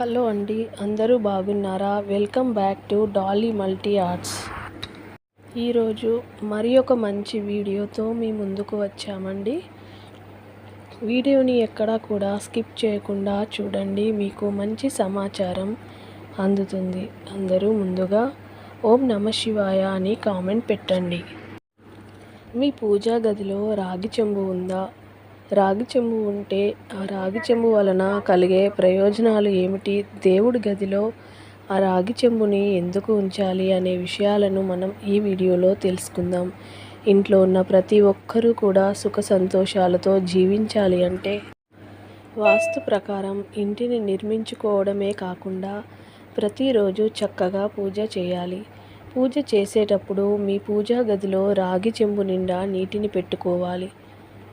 Hello అండి అందరూ బాగున్నారా? Welcome back to Dolly multi arts. ఈరోజు మరి ఒక మంచి వీడియోతో మీ ముందుకు వచ్చామండి. వీడియోని ఎక్కడా కూడా స్కిప్ చేయకుండా చూడండి మీకు మంచి సమాచారం అందుతుంది. అందరూ ముందుగా ఓం నమ శివాయ అని కామెంట్ పెట్టండి. మీ పూజా గదిలో రాగి చెంబు ఉందా? రాగి చెంబు ఉంటే ఆ రాగి చెంబు వలన కలిగే ప్రయోజనాలు ఏమిటి? దేవుడి గదిలో ఆ రాగి చెంబుని ఎందుకు ఉంచాలి అనే విషయాలను మనం ఈ వీడియోలో తెలుసుకుందాం. ఇంట్లో ఉన్న ప్రతి ఒక్కరూ కూడా సుఖ సంతోషాలతో జీవించాలి అంటే వాస్తు ప్రకారం ఇంటిని నిర్మించుకోవడమే కాకుండా ప్రతిరోజు చక్కగా పూజ చేయాలి. పూజ చేసేటప్పుడు మీ పూజా గదిలో రాగి చెంబు నిండా నీటిని పెట్టుకోవాలి.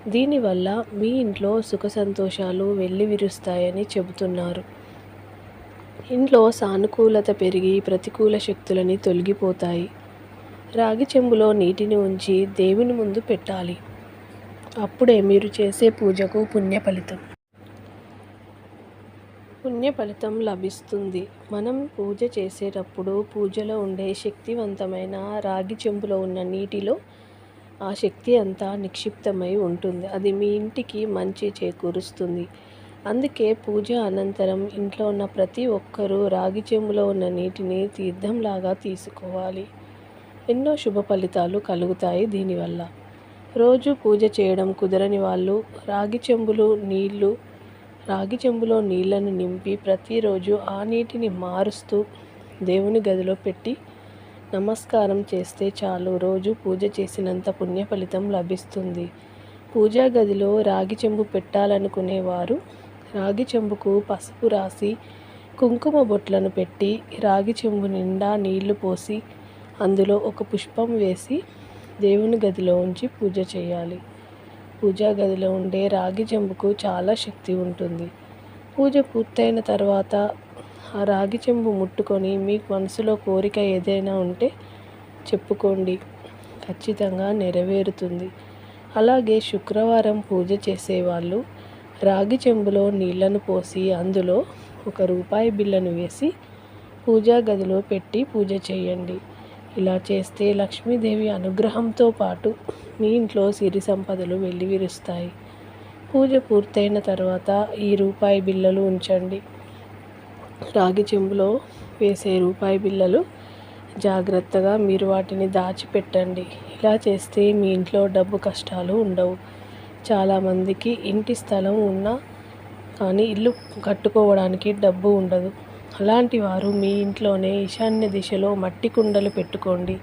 దీనివల్ల మీ ఇంట్లో సుఖ సంతోషాలు వెళ్ళి విరుస్తాయని చెబుతున్నారు. ఇంట్లో సానుకూలత పెరిగి ప్రతికూల శక్తులని తొలగిపోతాయి. రాగి చెంబులో నీటిని ఉంచి దేవుని ముందు పెట్టాలి. అప్పుడే మీరు చేసే పూజకు పుణ్య ఫలితం పుణ్య ఫలితం లభిస్తుంది. మనం పూజ చేసేటప్పుడు పూజలో ఉండే శక్తివంతమైన రాగి చెంబులో ఉన్న నీటిలో ఆ శక్తి అంతా నిక్షిప్తమై ఉంటుంది. అది మీ ఇంటికి మంచి చేకూరుస్తుంది. అందుకే పూజ అనంతరం ఇంట్లో ఉన్న ప్రతి ఒక్కరూ రాగి చెంబులో ఉన్న నీటిని తీర్థంలాగా తీసుకోవాలి. ఎన్నో శుభ ఫలితాలు కలుగుతాయి దీనివల్ల. రోజు పూజ చేయడం కుదరని వాళ్ళు రాగి చెంబులు నీళ్ళు రాగి చెంబులో నీళ్ళను నింపి ప్రతిరోజు ఆ నీటిని మారుస్తూ దేవుని గదిలో పెట్టి నమస్కారం చేస్తే చాలు. రోజు పూజ చేసినంత పుణ్య ఫలితం లభిస్తుంది. పూజా గదిలో రాగి చెంబు పెట్టాలనుకునేవారు రాగి చెంబుకు పసుపు రాసి కుంకుమ బొట్లను పెట్టి రాగి చెంబు నిండా నీళ్ళు పోసి అందులో ఒక పుష్పం వేసి దేవుని గదిలో ఉంచి పూజ చేయాలి. పూజా గదిలో ఉండే రాగి చెంబుకు చాలా శక్తి ఉంటుంది. పూజ పూర్తయిన తర్వాత ఆ రాగి చెంబు ముట్టుకొని మీకు మనసులో కోరిక ఏదైనా ఉంటే చెప్పుకోండి. ఖచ్చితంగా నెరవేరుతుంది. అలాగే శుక్రవారం పూజ చేసేవాళ్ళు రాగి చెంబులో నీళ్ళను పోసి అందులో ఒక రూపాయి బిళ్ళను వేసి పూజా గదిలో పెట్టి పూజ చేయండి. ఇలా చేస్తే లక్ష్మీదేవి అనుగ్రహంతో పాటు మీ ఇంట్లో సిరి సంపదలు వెళ్ళి విరుస్తాయి పూజ పూర్తయిన తర్వాత ఈ రూపాయి బిళ్ళలు ఉంచండి. రాగి చెంబులో వేసే రూపాయి బిళ్ళలు జాగ్రత్తగా మీరు వాటిని దాచిపెట్టండి. ఇలా చేస్తే మీ ఇంట్లో డబ్బు కష్టాలు ఉండవు. చాలామందికి ఇంటి స్థలం ఉన్నా కానీ ఇల్లు కట్టుకోవడానికి డబ్బు ఉండదు. అలాంటి వారు మీ ఇంట్లోనే ఈశాన్య దిశలో మట్టి కుండలు పెట్టుకోండి.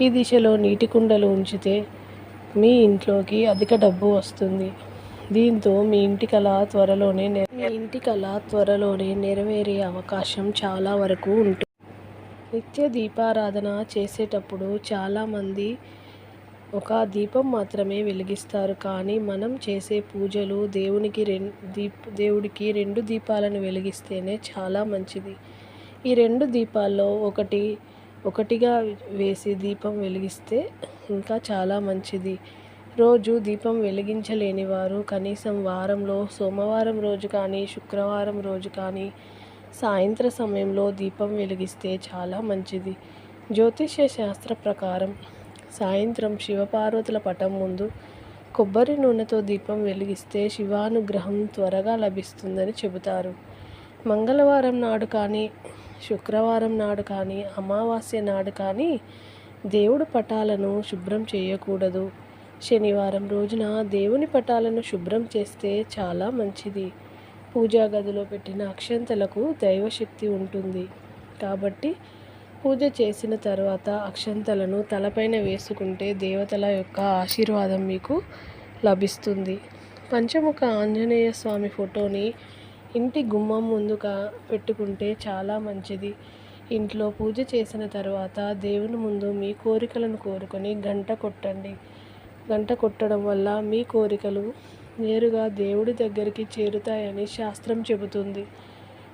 ఈ దిశలో నీటి కుండలు ఉంచితే మీ ఇంట్లోకి అధిక డబ్బు వస్తుంది. దీంతో మీ ఇంటి కళ త్వరలోనే మీ ఇంటి కళ త్వరలోనే నెరవేరే అవకాశం చాలా వరకు ఉంటుంది నిత్య దీపారాధన చేసేటప్పుడు చాలామంది ఒక దీపం మాత్రమే వెలిగిస్తారు. కానీ మనం చేసే పూజలు దేవునికి రెండు దీప్ దేవుడికి రెండు దీపాలను వెలిగిస్తేనే చాలా మంచిది. ఈ రెండు దీపాల్లో ఒకటి ఒకటిగా వేసి దీపం వెలిగిస్తే ఇంకా చాలా మంచిది. రోజు దీపం వెలిగించలేని వారు కనీసం వారంలో సోమవారం రోజు కానీ శుక్రవారం రోజు కానీ సాయంత్ర సమయంలో దీపం వెలిగిస్తే చాలా మంచిది. జ్యోతిష్య శాస్త్ర ప్రకారం సాయంత్రం శివపార్వతుల పటం ముందు కొబ్బరి నూనెతో దీపం వెలిగిస్తే శివానుగ్రహం త్వరగా లభిస్తుందని చెబుతారు. మంగళవారం నాడు కానీ శుక్రవారం నాడు కానీ అమావాస్య నాడు కానీ దేవుడు పటాలను శుభ్రం చేయకూడదు. శనివారం రోజున దేవుని పటాలను శుభ్రం చేస్తే చాలా మంచిది. పూజా గదిలో పెట్టిన అక్షంతలకు దైవశక్తి ఉంటుంది. కాబట్టి పూజ చేసిన తర్వాత అక్షంతలను తలపైన వేసుకుంటే దేవతల యొక్క ఆశీర్వాదం మీకు లభిస్తుంది. పంచముఖ ఆంజనేయ స్వామి ఫోటోని ఇంటి గుమ్మం ముందుగా పెట్టుకుంటే చాలా మంచిది. ఇంట్లో పూజ చేసిన తర్వాత దేవుని ముందు మీ కోరికలను కోరుకొని గంట కొట్టండి. గంట కొట్టడం వల్ల మీ కోరికలు నేరుగా దేవుడి దగ్గరికి చేరుతాయని శాస్త్రం చెబుతుంది.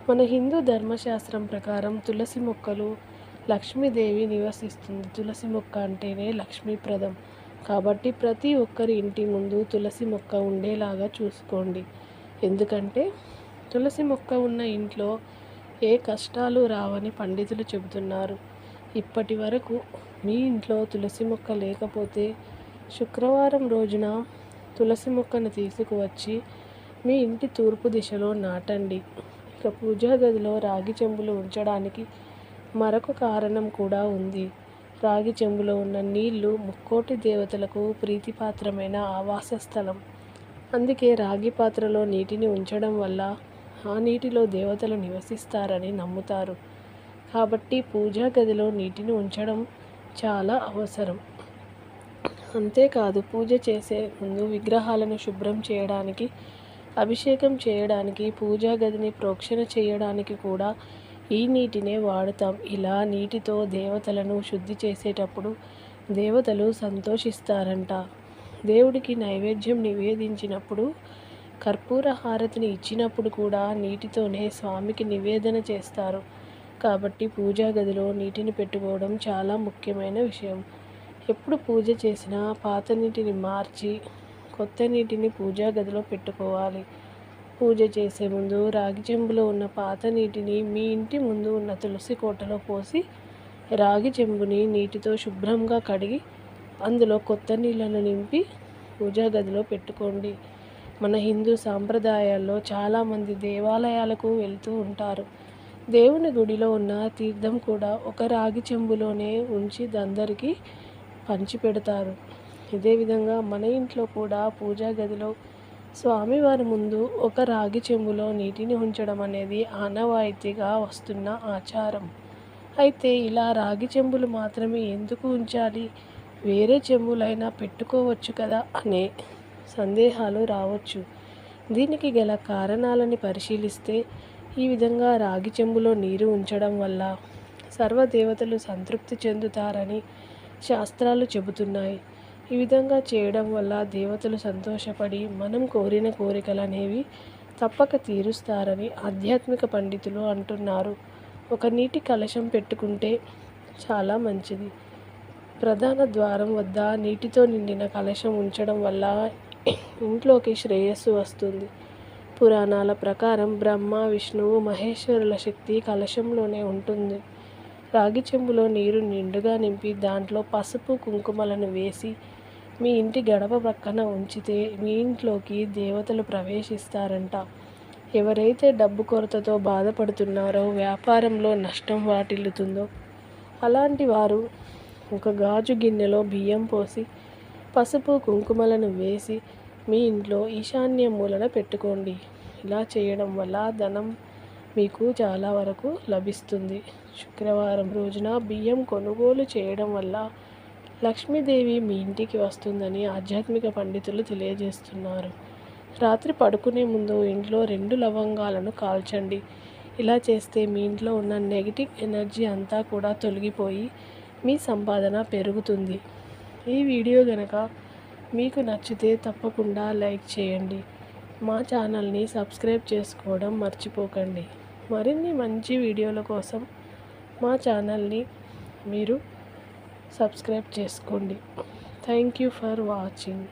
మన హిందూ ధర్మశాస్త్రం ప్రకారం తులసి మొక్కలు లక్ష్మీదేవి నివసిస్తుంది. తులసి మొక్క అంటేనే లక్ష్మీప్రదం. కాబట్టి ప్రతి ఒక్కరి ఇంటి ముందు తులసి మొక్క ఉండేలాగా చూసుకోండి. ఎందుకంటే తులసి మొక్క ఉన్న ఇంట్లో ఏ కష్టాలు రావని పండితులు చెబుతున్నారు. ఇప్పటి వరకు మీ ఇంట్లో తులసి మొక్క లేకపోతే శుక్రవారం రోజున తులసి మొక్కను తీసుకువచ్చి మీ ఇంటి తూర్పు దిశలో నాటండి. ఇక పూజా గదిలో రాగి చెంబులు ఉంచడానికి మరొక కారణం కూడా ఉంది. రాగి చెంబులో ఉన్న నీళ్ళు ముక్కోటి దేవతలకు ప్రీతిపాత్రమైన ఆవాస స్థలం. అందుకే రాగి పాత్రలో నీటిని ఉంచడం వల్ల ఆ నీటిలో దేవతలు నివసిస్తారని నమ్ముతారు. కాబట్టి పూజా గదిలో నీటిని ఉంచడం చాలా అవసరం. అంతేకాదు పూజ చేసే ముందు విగ్రహాలను శుభ్రం చేయడానికి అభిషేకం చేయడానికి పూజా గదిని ప్రోక్షణ చేయడానికి కూడా ఈ నీటినే వాడుతాం. ఇలా నీటితో దేవతలను శుద్ధి చేసేటప్పుడు దేవతలు సంతోషిస్తారంట. దేవుడికి నైవేద్యం నివేదించినప్పుడు కర్పూర హారతిని ఇచ్చినప్పుడు కూడా నీటితోనే స్వామికి నివేదన చేస్తారు. కాబట్టి పూజా గదిలో నీటిని పెట్టుకోవడం చాలా ముఖ్యమైన విషయం. ఎప్పుడు పూజ చేసినా పాత నీటిని మార్చి కొత్త నీటిని పూజా గదిలో పెట్టుకోవాలి. పూజ చేసే ముందు రాగి చెంబులో ఉన్న పాత నీటిని మీ ఇంటి ముందు ఉన్న తులసి కోటలో పోసి రాగి చెంబుని నీటితో శుభ్రంగా కడిగి అందులో కొత్త నీళ్ళను నింపి పూజా గదిలో పెట్టుకోండి. మన హిందూ సాంప్రదాయాల్లో చాలామంది దేవాలయాలకు వెళ్తూ ఉంటారు. దేవుని గుడిలో ఉన్న తీర్థం కూడా ఒక రాగి చెంబులోనే ఉంచి అందరికీ పంచిపెడతారు. ఇదే విధంగా మన ఇంట్లో కూడా పూజా గదిలో స్వామివారి ముందు ఒక రాగి చెంబులో నీటిని ఉంచడం అనేది ఆనవాయితీగా వస్తున్న ఆచారం. అయితే ఇలా రాగి చెంబులు మాత్రమే ఎందుకు ఉంచాలి? వేరే చెంబులైనా పెట్టుకోవచ్చు కదా అనే సందేహాలు రావచ్చు. దీనికి గల కారణాలని పరిశీలిస్తే ఈ విధంగా రాగి చెంబులో నీరు ఉంచడం వల్ల సర్వదేవతలు సంతృప్తి చెందుతారని శాస్త్రాలు చెబుతున్నాయి. ఈ విధంగా చేయడం వల్ల దేవతలు సంతోషపడి మనం కోరిన కోరికలు అనేవి తప్పక తీరుస్తారని ఆధ్యాత్మిక పండితులు అంటున్నారు. ఒక నీటి కలశం పెట్టుకుంటే చాలా మంచిది. ప్రధాన ద్వారం వద్ద నీటితో నిండిన కలశం ఉంచడం వల్ల ఇంట్లోకి శ్రేయస్సు వస్తుంది. పురాణాల ప్రకారం బ్రహ్మ విష్ణువు మహేశ్వరుల శక్తి కలశంలోనే ఉంటుంది. రాగి చెంబులో నీరు నిండుగా నింపి దాంట్లో పసుపు కుంకుమలను వేసి మీ ఇంటి గడప ప్రక్కన ఉంచితే మీ ఇంట్లోకి దేవతలు ప్రవేశిస్తారంట. ఎవరైతే డబ్బు కొరతతో బాధపడుతున్నారో వ్యాపారంలో నష్టం వాటిల్లుతుందో అలాంటి వారు ఒక గాజు గిన్నెలో బియ్యం పోసి పసుపు కుంకుమలను వేసి మీ ఇంట్లో ఈశాన్య మూలన పెట్టుకోండి. ఇలా చేయడం వల్ల ధనం మీకు చాలా వరకు లభిస్తుంది. శుక్రవారం రోజున బియ్యం కొనుగోలు చేయడం వల్ల లక్ష్మీదేవి మీ ఇంటికి వస్తుందని ఆధ్యాత్మిక పండితులు తెలియజేస్తున్నారు. రాత్రి పడుకునే ముందు ఇంట్లో రెండు లవంగాలను కాల్చండి. ఇలా చేస్తే మీ ఇంట్లో ఉన్న నెగిటివ్ ఎనర్జీ అంతా కూడా తొలగిపోయి మీ సంపాదన పెరుగుతుంది. ఈ వీడియో గనక మీకు నచ్చితే తప్పకుండా లైక్ చేయండి. మా ఛానల్ని సబ్స్క్రైబ్ చేసుకోవడం మర్చిపోకండి. మరిన్ని మంచి వీడియోల కోసం మా ఛానల్ని మీరు సబ్స్క్రైబ్ చేసుకోండి. Thank you for watching.